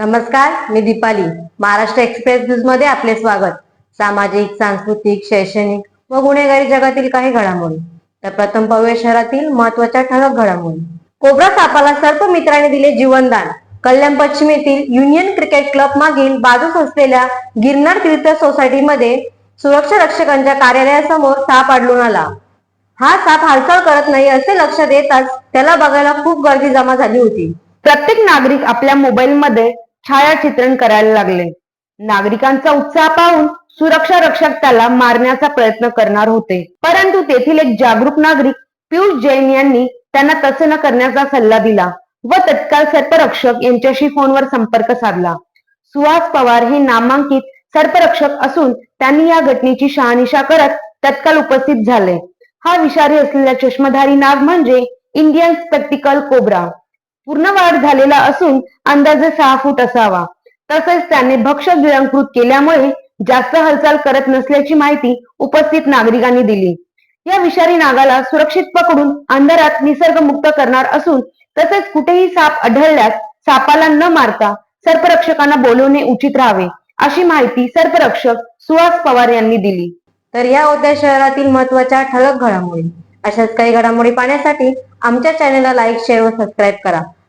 नमस्कार मी दीपाली. महाराष्ट्र एक्सप्रेस न्यूजमध्ये आपले स्वागत. सामाजिक सांस्कृतिक शैक्षणिक व गुन्हेगारी जगातील काही घडामोडी. तर प्रथम पाहूया शहरातील महत्त्वाच्या ठळक घडामोडी. कोब्रा सापाला सर्प मित्राने दिले जीवनदान. कल्याण पश्चिम येथील युनियन क्रिकेट क्लब मागील बाजूस असलेल्या गिरनार तीर्थ सोसायटीमध्ये सुरक्षा रक्षकांच्या कार्यालयासमोर साप आढळून आला. हा साप हालचाल करत नाही असे लक्षात येताच त्याला बघायला खूप गर्दी जमा झाली होती. प्रत्येक नागरिक आपल्या मोबाईलमध्ये छायाचित्रण करायला लागले. नागरिकांचा उत्साह पाहून सुरक्षा रक्षक त्याला मारण्याचा प्रयत्न करणार होते. परंतु तेथील एक जागरूक नागरिक पियुष जैन यांनी त्यांना तसे न करण्याचा सल्ला दिला व तत्काळ सर्परक्षक यांच्याशी फोनवर संपर्क साधला. सुहास पवार हे नामांकित सर्परक्षक असून त्यांनी या घटनेची शहानिशा करत तत्काळ उपस्थित झाले. हा विषारी असलेला चष्मधारी नाग म्हणजे इंडियन स्पेक्टिकल कोब्रा. पूर्ण वाढ झालेला असून अंदाजे सहा फूट असावा. तसेच त्याने भक्ष गिळंकृत केल्यामुळे जास्त हालचाल करत नसल्याची माहिती उपस्थित नागरिकांनी दिली. या विषारी नागाला सुरक्षित पकडून अंधारात निसर्गमुक्त करणार असून तसेच कुठेही साप आढळल्यास सापाला न मारता सर्परक्षकांना बोलवणे उचित राहावे अशी माहिती सर्परक्षक सुहास पवार यांनी दिली. तर या होत्या शहरातील महत्त्वाच्या ठळक घडामोडी. अशाच काही घडामोडी पाहण्यासाठी आमच्या चॅनलला लाईक शेअर व सबस्क्राईब करा.